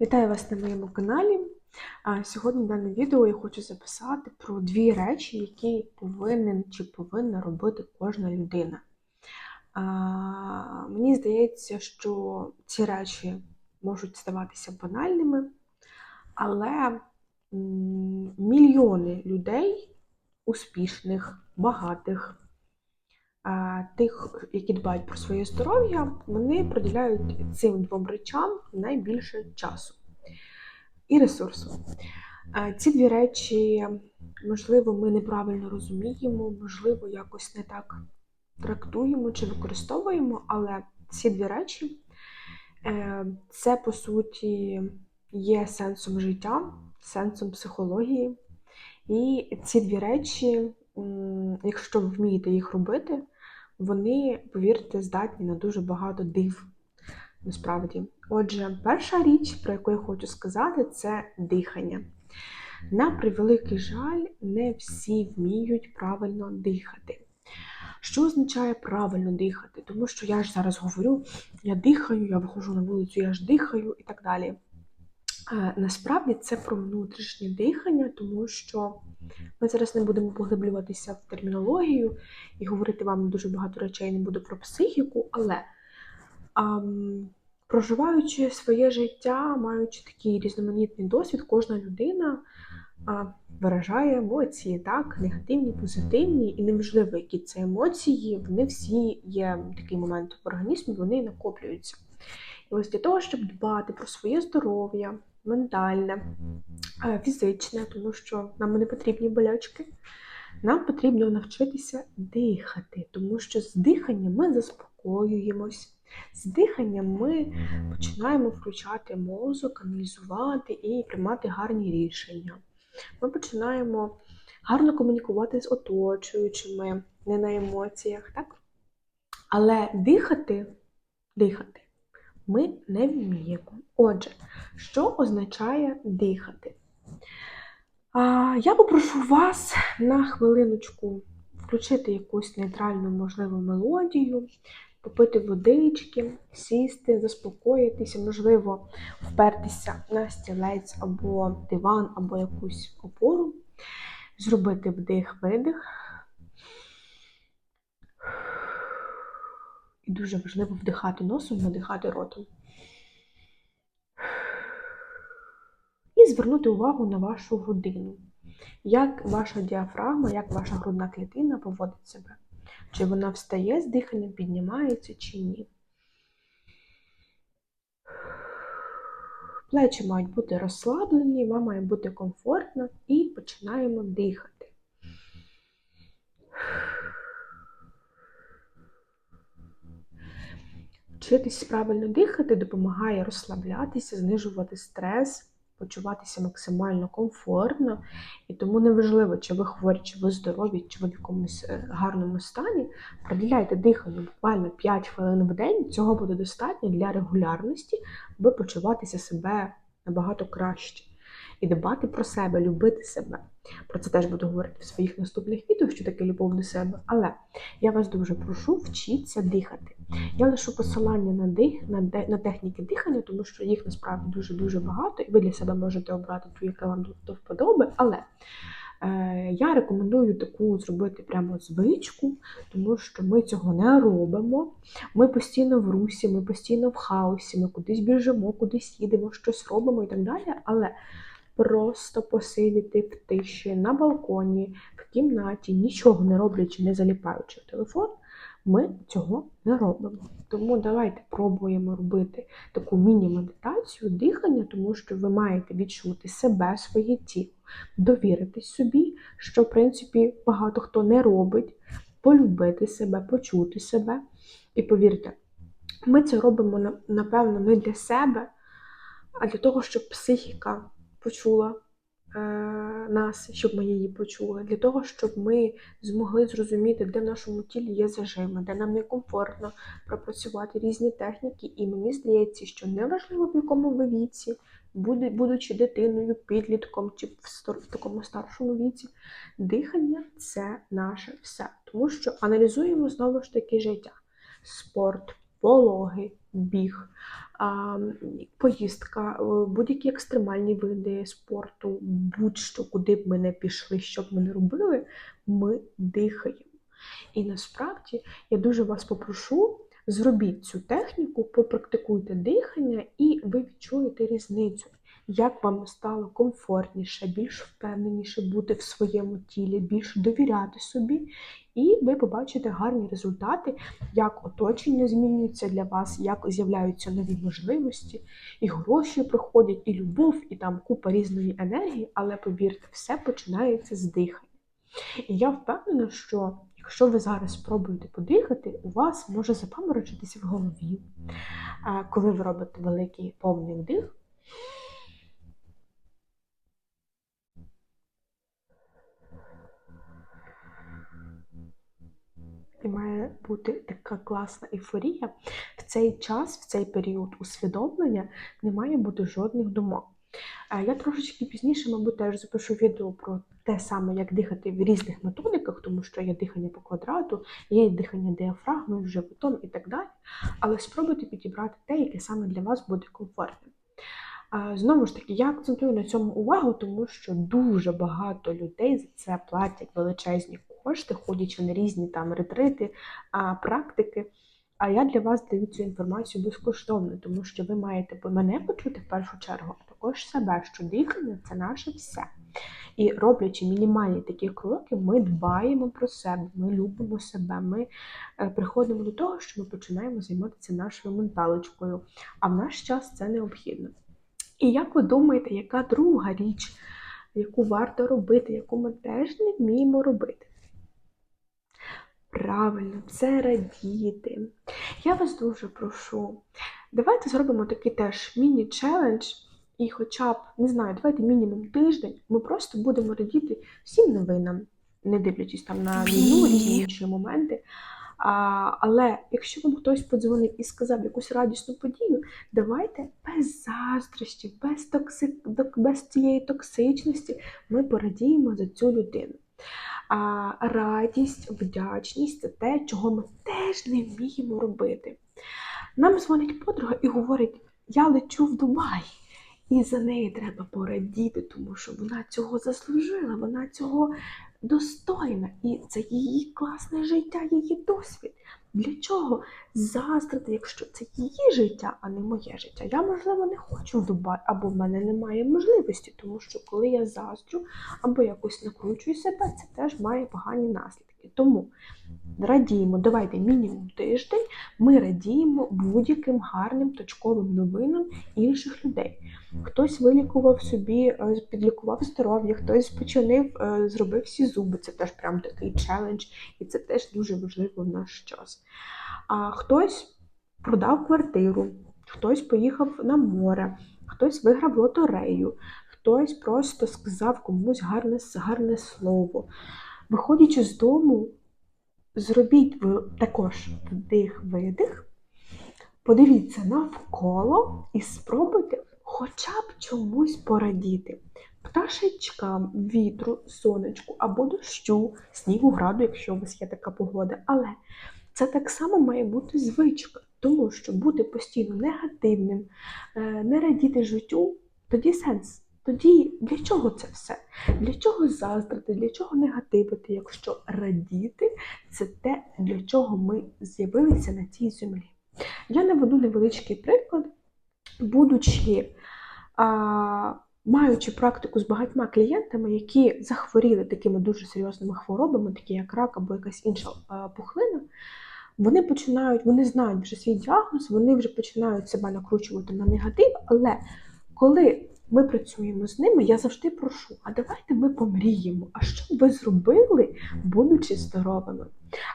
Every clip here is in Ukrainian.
Вітаю вас на моєму каналі. Сьогодні даному відео я хочу записати про дві речі, які повинен чи повинна робити кожна людина. Мені здається, що ці речі можуть здаватися банальними, але мільйони людей, успішних, багатих, тих, які дбають про своє здоров'я, вони приділяють цим двом речам найбільше часу і ресурсу. Ці дві речі, можливо, ми неправильно розуміємо, можливо, якось не так трактуємо чи використовуємо, але ці дві речі е, це по суті є сенсом життя, сенсом психології. І ці дві речі, якщо ви вмієте їх робити, вони, повірте, здатні на дуже багато див. Насправді. Отже, перша річ, про яку я хочу сказати, це дихання. На превеликий жаль, не всі вміють правильно дихати. Що означає правильно дихати? Тому що я ж зараз говорю, я дихаю, я виходжу на вулицю, я ж дихаю і так далі. Е, Насправді це про внутрішнє дихання, тому що ми зараз не будемо поглиблюватися в термінологію і говорити вам дуже багато речей не буду про психіку, але ам, проживаючи своє життя, маючи такий різноманітний досвід, кожна людина а, виражає емоції, так, негативні, позитивні, і неважливо, які це емоції, вони всі є такий момент в організмі, вони накоплюються. І ось для того, щоб дбати про своє здоров'я, ментальне, е, фізичне, тому що нам не потрібні болячки, нам потрібно навчитися дихати, тому що з диханням ми заспокоюємось. З диханням ми починаємо включати мозок, аналізувати і приймати гарні рішення. Ми починаємо гарно комунікувати з оточуючими, не на емоціях, так? Але дихати, дихати ми не вміємо. Отже, що означає дихати? А, Я попрошу вас на хвилиночку включити якусь нейтральну, можливо, мелодію, попити водички, сісти, заспокоїтися, можливо, впертися на стілець або диван, або якусь опору, зробити вдих-видих. І дуже важливо вдихати носом, надихати ротом. І звернути увагу на вашу годину. Як ваша діафрагма, як ваша грудна клітина поводить себе. Чи вона встає з диханням, піднімається, чи ні. Плечі мають бути розслаблені, вам має бути комфортно і починаємо дихати. Вчитись правильно дихати допомагає розслаблятися, знижувати стрес, почуватися максимально комфортно. І тому неважливо, чи ви хворі, чи ви здорові, чи ви в якомусь е, гарному стані. Приділяйте диханню буквально 5 хвилин в день. Цього буде достатньо для регулярності, аби почуватися себе набагато краще. І дбати про себе, любити себе. Про це теж буду говорити в своїх наступних відео, що таке любов до себе. Але я вас дуже прошу, вчіться дихати. Я лишу посилання на дих, на, на техніки дихання, тому що їх насправді дуже-дуже багато, і ви для себе можете обрати ту, яка вам до вподоби. Але е, я рекомендую таку зробити прямо звичку, тому що ми цього не робимо. Ми постійно в русі, ми постійно в хаосі, ми кудись біжимо, кудись їдемо, щось робимо і так далі. Але просто посидіти в тиші на балконі, в кімнаті, нічого не роблячи, не заліпаючи в телефон, ми цього не робимо. Тому давайте пробуємо робити таку міні-медитацію, дихання, тому що ви маєте відчути себе, своє тіло, довіритись собі, що, в принципі, багато хто не робить, полюбити себе, почути себе. І повірте, ми це робимо, напевно, не для себе, а для того, щоб психіка почула е, нас, щоб ми її почули, для того, щоб ми змогли зрозуміти, де в нашому тілі є зажими, де нам некомфортно пропрацювати різні техніки. І мені здається, що неважливо, в якому ви віці, будучи дитиною, підлітком чи в такому старшому віці, дихання це наше все. Тому що аналізуємо знову ж таки життя, спорт, пологи, біг, поїздка, е, будь-які екстремальні види спорту, будь-що, куди б ми не пішли, що б ми не робили, ми дихаємо. І насправді я дуже вас попрошу, зробіть цю техніку, попрактикуйте дихання, і ви відчуєте різницю, як вам стало комфортніше, більш впевненіше бути в своєму тілі, більше довіряти собі, і ви побачите гарні результати, як оточення змінюється для вас, як з'являються нові можливості, і гроші приходять, і любов, і там купа різної енергії, але повірте, все починається з дихання. І я впевнена, що якщо ви зараз спробуєте подихати, у вас може запаморочитися в голові, коли ви робите великий повний вдих. І має бути така класна ейфорія. В цей час, в цей період усвідомлення не має бути жодних думок. Я трошечки пізніше, мабуть, теж запишу відео про те саме, як дихати в різних методиках, тому що є дихання по квадрату, є дихання діафрагмою, животом і так далі. Але спробуйте підібрати те, яке саме для вас буде комфортним. Знову ж таки, я акцентую на цьому увагу, тому що дуже багато людей за це платять величезні кошти, ходячи на різні там ретрити, практики. А я для вас даю цю інформацію безкоштовно, тому що ви маєте мене почути в першу чергу, а також себе, що дихання це наше все. І роблячи мінімальні такі кроки, ми дбаємо про себе, ми любимо себе, ми е, приходимо до того, що ми починаємо займатися нашою менталочкою. А в наш час це необхідно. І як ви думаєте, яка друга річ, яку варто робити, яку ми теж не вміємо робити? Правильно, це радіти. Я вас дуже прошу. Давайте зробимо такий теж міні-челендж. І хоча б, не знаю, давайте мінімум тиждень, ми просто будемо радіти всім новинам, не дивлячись там на війну, різні інші моменти. А, Але якщо вам хтось подзвонив і сказав якусь радісну подію, давайте без заздрощів, без токси... без цієї токсичності ми порадіємо за цю людину. А радість, вдячність це те, чого ми теж не вміємо робити. Нам дзвонить подруга і говорить: Я лечу в Дубай. І за неї треба порадіти, тому що вона цього заслужила, вона цього достойна. І це її класне життя, її досвід. Для чого заздрити, якщо це її життя, а не моє життя? Я, можливо, не хочу в Дубай, або в мене немає можливості, тому що коли я заздрю або якось накручую себе, це теж має погані наслідки. Тому радіємо, давайте мінімум тиждень, ми радіємо будь-яким гарним точковим новинам інших людей. Хтось вилікував собі, е, підлікував здоров'я, хтось починив, е, зробив всі зуби. Це теж прям такий челендж, і це теж дуже важливо в наш час. А хтось продав квартиру, хтось поїхав на море, хтось виграв лотерею, хтось просто сказав комусь гарне, гарне слово. Виходячи з дому, зробіть ви також вдих-видих, подивіться навколо і спробуйте хоча б чомусь порадіти. Пташечкам, вітру, сонечку або дощу, снігу, граду, якщо у вас є така погода. Але це так само має бути звичка, тому що бути постійно негативним, е, не радіти життю, тоді сенс. Тоді для чого це все? Для чого заздрити, для чого негативити, якщо радіти це те, для чого ми з'явилися на цій землі. Я наведу невеличкий приклад, будучи, а, маючи практику з багатьма клієнтами, які захворіли такими дуже серйозними хворобами, такі як рак або якась інша а, пухлина, вони починають, вони знають вже свій діагноз, вони вже починають себе накручувати на негатив, але коли ми працюємо з ними, я завжди прошу, а давайте ми помріємо. А що б ви зробили, будучи здоровими?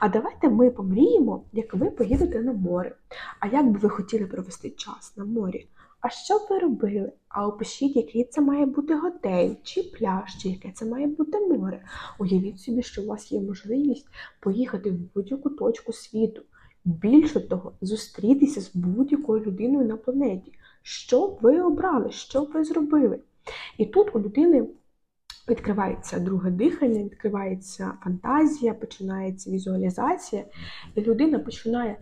А давайте ми помріємо, як ви поїдете на море. А як би ви хотіли провести час на морі? А що б ви робили? А опишіть, який це має бути готель, чи пляж, чи яке це має бути море. Уявіть собі, що у вас є можливість поїхати в будь-яку точку світу. Більше того, зустрітися з будь-якою людиною на планеті. Що ви обрали, що ви зробили? І тут у людини відкривається друге дихання, відкривається фантазія, починається візуалізація, і людина починає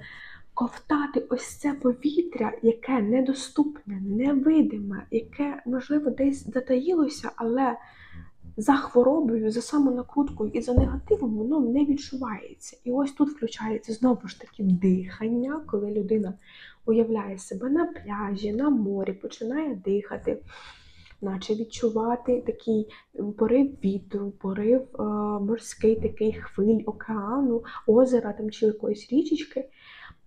ковтати ось це повітря, яке недоступне, невидиме, яке, можливо, десь затаїлося, але за хворобою, за самонакруткою і за негативом воно не відчувається. І ось тут включається знову ж таки дихання, коли людина уявляє себе на пляжі, на морі, починає дихати, наче відчувати такий порив вітру, порив е, морський такий хвиль океану, озера там чи якоїсь річечки.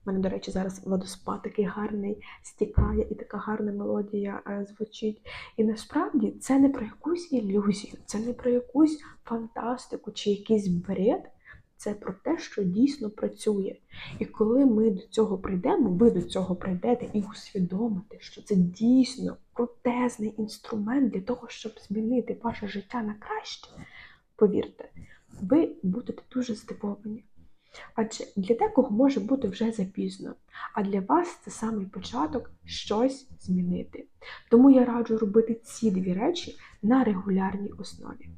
У мене, до речі, зараз водоспад такий гарний стікає, і така гарна мелодія е, звучить. І насправді це не про якусь ілюзію, це не про якусь фантастику чи якийсь бред. Це про те, що дійсно працює. І коли ми до цього прийдемо, ви до цього прийдете і усвідомите, що це дійсно крутезний інструмент для того, щоб змінити ваше життя на краще, повірте, ви будете дуже здивовані. Адже для декого може бути вже запізно, а для вас це самий початок щось змінити. Тому я раджу робити ці дві речі на регулярній основі.